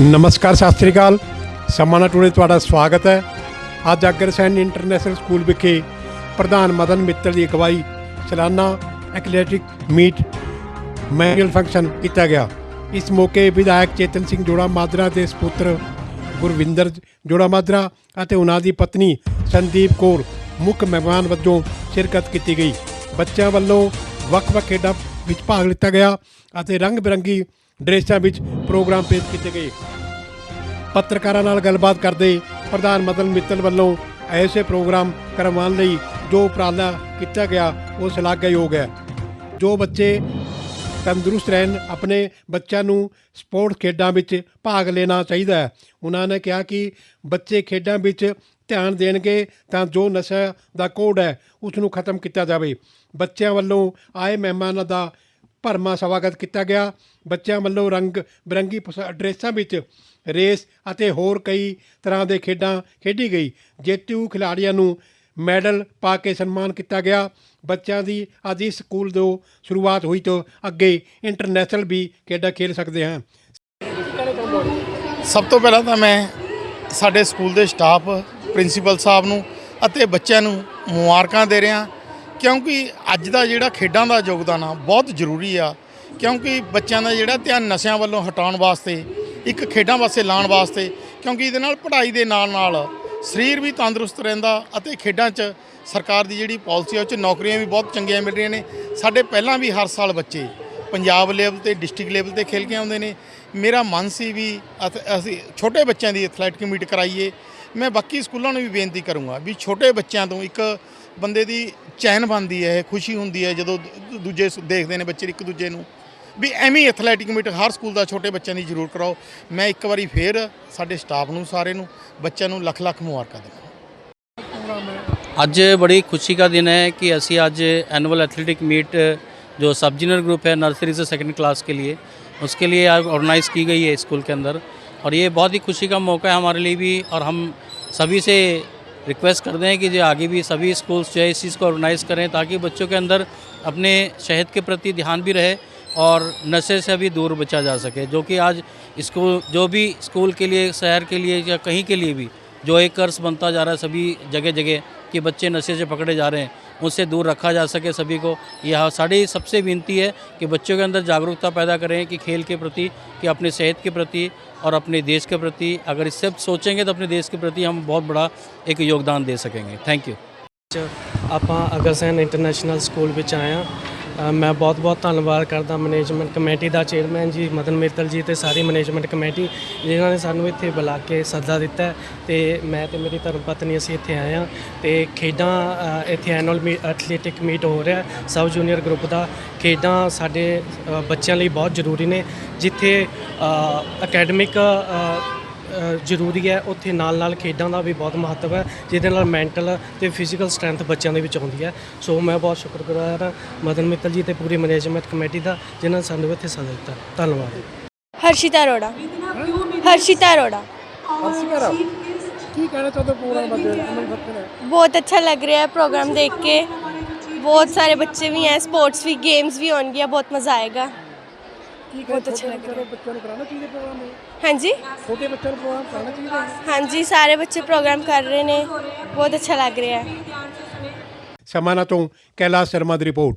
ਨਮਸਕਾਰ, ਸਤਿ ਸ੍ਰੀ ਅਕਾਲ। ਸਮਾਨਾ ਟੂਡੇ ਤੁਹਾਡਾ ਸਵਾਗਤ ਹੈ। ਅੱਜ ਅਗਰਸੈਨ ਇੰਟਰਨੈਸ਼ਨਲ ਸਕੂਲ ਵਿਖੇ ਪ੍ਰਧਾਨ ਮਦਨ ਮਿੱਤਲ ਦੀ ਅਗਵਾਈ, ਸਾਲਾਨਾ ਐਥਲੈਟਿਕ ਮੀਟ ਮੈਨੂਅਲ ਫੰਕਸ਼ਨ ਕੀਤਾ ਗਿਆ। ਇਸ ਮੌਕੇ ਵਿਧਾਇਕ ਚੇਤਨ ਸਿੰਘ ਜੋੜਾ ਮਾਜਰਾ ਦੇ ਸੁਪੁੱਤਰ ਗੁਰਵਿੰਦਰ ਜੋੜਾ ਮਾਜਰਾ ਅਤੇ ਉਹਨਾਂ ਦੀ ਪਤਨੀ ਸੰਦੀਪ ਕੌਰ ਮੁੱਖ ਮਹਿਮਾਨ ਵਜੋਂ ਸ਼ਿਰਕਤ ਕੀਤੀ ਗਈ। ਬੱਚਿਆਂ ਵੱਲੋਂ ਵੱਖ-ਵੱਖ ਖੇਡਾਂ ਵਿੱਚ ਭਾਗ ਲਿੱਤਾ ਗਿਆ ਅਤੇ ਰੰਗ-ਬਿਰੰਗੀ ਡਰੈਸਾਂ ਵਿੱਚ ਪ੍ਰੋਗਰਾਮ ਪੇਸ਼ ਕੀਤੇ ਗਏ। ਪੱਤਰਕਾਰਾਂ ਨਾਲ ਗੱਲਬਾਤ ਕਰਦੇ ਪ੍ਰਧਾਨ ਮਦਨ ਮਿੱਤਲ ਵੱਲੋਂ ਐਸੇ ਪ੍ਰੋਗਰਾਮ ਕਰਵਾਉਣ ਲਈ ਜੋ ਉਪਰਾਲਾ ਕੀਤਾ ਗਿਆ, ਉਹ ਸ਼ਲਾਘਾਯੋਗ ਹੈ। ਜੋ ਬੱਚੇ ਤੰਦਰੁਸਤ ਰਹਿਣ, ਆਪਣੇ ਬੱਚਿਆਂ ਨੂੰ ਸਪੋਰਟ ਖੇਡਾਂ ਵਿੱਚ ਭਾਗ ਲੈਣਾ ਚਾਹੀਦਾ ਹੈ। ਉਹਨਾਂ ਨੇ ਕਿਹਾ ਕਿ ਬੱਚੇ ਖੇਡਾਂ ਵਿੱਚ ਧਿਆਨ ਦੇਣਗੇ ਤਾਂ ਜੋ ਨਸ਼ਾ ਦਾ ਕੋਡ ਹੈ ਉਸ ਨੂੰ ਖਤਮ ਕੀਤਾ ਜਾਵੇ। ਬੱਚਿਆਂ ਵੱਲੋਂ ਆਏ ਮਹਿਮਾਨਾਂ ਦਾ ਭਰਮਾ ਸਵਾਗਤ ਕੀਤਾ ਗਿਆ। ਬੱਚਿਆਂ ਵੱਲੋਂ ਰੰਗ, ਬਿਰੰਗੀ ਪੋਸ਼ਾ- ਡਰੈਸਾਂ ਵਿੱਚ ਰੇਸ ਅਤੇ ਹੋਰ ਕਈ ਤਰ੍ਹਾਂ ਦੇ ਖੇਡਾਂ ਖੇਡੀ ਗਈ, ਜੇਤੂ ਖਿਡਾਰੀਆਂ ਨੂੰ ਮੈਡਲ ਪਾ ਕੇ ਸਨਮਾਨ ਕੀਤਾ ਗਿਆ। ਬੱਚਿਆਂ ਦੀ ਅੱਜ ਇਸ ਸਕੂਲ ਤੋਂ ਸ਼ੁਰੂਆਤ ਹੋਈ ਤੋਂ ਅੱਗੇ ਇੰਟਰਨੈਸ਼ਨਲ ਵੀ ਖੇਡਾਂ ਖੇਡ ਸਕਦੇ ਹਾਂ। ਸਭ ਤੋਂ ਪਹਿਲਾਂ ਤਾਂ ਮੈਂ ਸਾਡੇ ਸਕੂਲ ਦੇ ਸਟਾਫ, ਪ੍ਰਿੰਸੀਪਲ ਸਾਹਿਬ ਨੂੰ ਅਤੇ ਬੱਚਿਆਂ ਨੂੰ ਮੁਬਾਰਕਾਂ ਦੇ ਰਿਹਾ। ਕਿਉਂਕਿ ਅੱਜ ਦਾ ਜਿਹੜਾ ਖੇਡਾਂ ਦਾ ਯੋਗਦਾਨ ਆ, ਬਹੁਤ ਜ਼ਰੂਰੀ ਆ। ਕਿਉਂਕਿ ਬੱਚਿਆਂ ਦਾ ਜਿਹੜਾ ਧਿਆਨ ਨਸ਼ਿਆਂ ਵੱਲੋਂ ਹਟਾਉਣ ਵਾਸਤੇ, ਇੱਕ ਖੇਡਾਂ ਪਾਸੇ ਲਾਉਣ ਵਾਸਤੇ, ਕਿਉਂਕਿ ਇਹਦੇ ਨਾਲ ਪੜ੍ਹਾਈ ਦੇ ਨਾਲ ਨਾਲ ਸਰੀਰ ਵੀ ਤੰਦਰੁਸਤ ਰਹਿੰਦਾ ਅਤੇ ਖੇਡਾਂ 'ਚ ਸਰਕਾਰ ਦੀ ਜਿਹੜੀ ਪਾਲਿਸੀ ਆ, ਉਹ 'ਚ ਨੌਕਰੀਆਂ ਵੀ ਬਹੁਤ ਚੰਗੀਆਂ ਮਿਲ ਰਹੀਆਂ ਨੇ। ਸਾਡੇ ਪਹਿਲਾਂ ਵੀ ਹਰ ਸਾਲ ਬੱਚੇ ਪੰਜਾਬ ਲੈਵਲ ਤੇ, ਡਿਸਟ੍ਰਿਕਟ ਲੈਵਲ ਤੇ ਖੇਲ ਕੇ ਆਉਂਦੇ ਨੇ। ਮੇਰਾ ਮਨ ਸੀ ਵੀ ਅਸੀਂ ਛੋਟੇ ਬੱਚਿਆਂ ਦੀ ਐਥਲੈਟਿਕ ਮੀਟ ਕਰਾਈਏ। ਮੈਂ ਬਾਕੀ ਸਕੂਲਾਂ ਨੂੰ ਵੀ ਬੇਨਤੀ ਕਰੂੰਗਾ ਵੀ ਛੋਟੇ ਬੱਚਿਆਂ ਤੋਂ ਇੱਕ ਬੰਦੇ ਦੀ ਚੈਨ ਬਣਦੀ ਹੈ ਖੁਸ਼ੀ ਹੁੰਦੀ ਹੈ ਜਦੋਂ ਦੂ- ਦੂਜੇ ਸ- ਦੇਖਦੇ ਨੇ ਬੱਚੇ ਇੱਕ ਦੂਜੇ ਨੂੰ ਵੀ ਐਵੇਂ ਹੀ ਐਥਲੈਟਿਕ ਮੀਟ ਹਰ ਸਕੂਲ ਦਾ ਛੋਟੇ ਬੱਚਿਆਂ ਦੀ ਜ਼ਰੂਰ ਕਰਾਓ ਮੈਂ ਇੱਕ ਵਾਰੀ ਫੇਰ ਸਾਡੇ ਸਟਾਫ ਨੂੰ ਸਾਰੇ ਨੂੰ ਬੱਚਿਆਂ ਨੂੰ ਲੱਖ ਲੱਖ ਮੁਬਾਰਕਾਂ ਦਿੰਦਾ ਅੱਜ ਬੜੀ ਖੁਸ਼ੀ का दिन है कि ਅਸੀਂ आज एनुअल एथलेटिक मीट जो सब जूनियर ग्रुप है नर्सरी से सेकंड क्लास के लिए उसके लिए आज ऑर्गेनाइज़ की गई है स्कूल के अंदर और ये बहुत ही खुशी का मौका है हमारे लिए भी और हम सभी से रिक्वेस्ट करते हैं कि जो आगे भी सभी स्कूल्स जो है इस चीज़ को ऑर्गेनाइज़ करें ताकि बच्चों के अंदर अपने सेहत के प्रति ध्यान भी रहे और नशे से भी दूर बचा जा सके, जो कि आज स्कूल, जो भी स्कूल के लिए, शहर के लिए या कहीं के लिए भी जो एक कर्ज बनता जा रहा है सभी जगह जगह कि बच्चे नशे से पकड़े जा रहे हैं, उससे दूर रखा जा सके सभी को। यह साड़ी सबसे विनती है कि बच्चों के अंदर जागरूकता पैदा करें कि खेल के प्रति, कि अपने सेहत के प्रति और अपने देश के प्रति अगर इससे सोचेंगे तो अपने देश के प्रति हम बहुत बड़ा एक योगदान दे सकेंगे थैंक यू ਚ ਆਪਾਂ ਅਗਰਸੈਨ ਇੰਟਰਨੈਸ਼ਨਲ ਸਕੂਲ ਵਿੱਚ ਆਏ ਹਾਂ ਅ, ਮੈਂ ਬਹੁਤ ਬਹੁਤ ਧੰਨਵਾਦ ਕਰਦਾ ਮੈਨੇਜਮੈਂਟ ਕਮੇਟੀ ਦਾ ਚੇਅਰਮੈਨ ਜੀ, ਮਦਨ ਮਿੱਤਲ ਜੀ ਤੇ ਸਾਰੀ ਮੈਨੇਜਮੈਂਟ ਕਮੇਟੀ, ਜਿਨ੍ਹਾਂ ਨੇ ਸਾਨੂੰ ਇੱਥੇ ਬੁਲਾ ਕੇ ਸੱਦਾ ਦਿੱਤਾ ਹੈ ਤੇ ਮੈਂ ਤੇ ਮੇਰੀ ਧਰਮ ਪਤਨੀ ਅਸੀਂ ਇੱਥੇ ਆਏ ਹਾਂ ਤੇ ਖੇਡਾਂ ਇੱਥੇ ਐਨੂਅਲ ਐਥਲੈਟਿਕ ਮੀਟ ਹੋ ਰਿਹਾ ਸਬ ਜੂਨੀਅਰ ਗਰੁੱਪ ਦਾ। ਖੇਡਾਂ ਸਾਡੇ ਬੱਚਿਆਂ ਲਈ ਬਹੁਤ ਜ਼ਰੂਰੀ ਨੇ, ਜਿੱਥੇ ਅਕੈਡਮਿਕ ਜ਼ਰੂਰੀ ਹੈ। ਉੱਥੇ ਨਾਲ ਨਾਲ ਖੇਡਾਂ ਦਾ ਵੀ ਬਹੁਤ ਮਹੱਤਵ ਹੈ ਜਿਹਦੇ ਨਾਲ ਮੈਂਟਲ ਤੇ ਫਿਜ਼ੀਕਲ ਸਟਰੈਂਥ ਬੱਚਿਆਂ ਦੇ ਵਿੱਚ ਆਉਂਦੀ ਹੈ। ਸੋ ਮੈਂ ਬਹੁਤ ਸ਼ੁਕਰਗੁਜ਼ਾਰ ਹਾਂ ਮਦਨ ਮਿੱਤਲ ਜੀ ਤੇ ਪੂਰੀ ਮੈਨੇਜਮੈਂਟ ਕਮੇਟੀ ਦਾ ਜਿਨ੍ਹਾਂ ਨੇ ਸਾਨੂੰ ਇੱਥੇ ਸੱਦਾ ਦਿੱਤਾ। ਧੰਨਵਾਦ। ਹਰਸ਼ਿਤਾ ਅਰੋੜਾ। ਹਰਸ਼ਿਤਾ ਅਰੋੜਾ। ਕੀ ਕਹਿਣਾ ਚਾਹੁੰਦੇ ਪ੍ਰੋਗਰਾਮ ਬਾਰੇ? ਬਹੁਤ ਅੱਛਾ ਲੱਗ ਰਿਹਾ ਹੈ ਪ੍ਰੋਗਰਾਮ ਦੇਖ ਕੇ। ਬਹੁਤ ਸਾਰੇ ਬੱਚੇ ਵੀ ਹੈ ਸਪੋਰਟਸ ਵੀ ਗੇਮਸ ਵੀ ਹੋਣਗੀਆਂ ਬਹੁਤ ਮਜ਼ਾ ਆਏਗਾ। ਹਾਂਜੀ? ਹਾਂਜੀ ਸਾਰੇ ਬੱਚੇ ਪ੍ਰੋਗਰਾਮ ਕਰ ਰਹੇ ਨੇ। ਬਹੁਤ ਅੱਛਾ ਲੱਗ ਰਿਹਾ। ਹੈ ਸਮਾਨਾ ਤੋਂ ਕੈਲਾਸ਼ ਸ਼ਰਮਾ ਦੀ ਰਿਪੋਰਟ।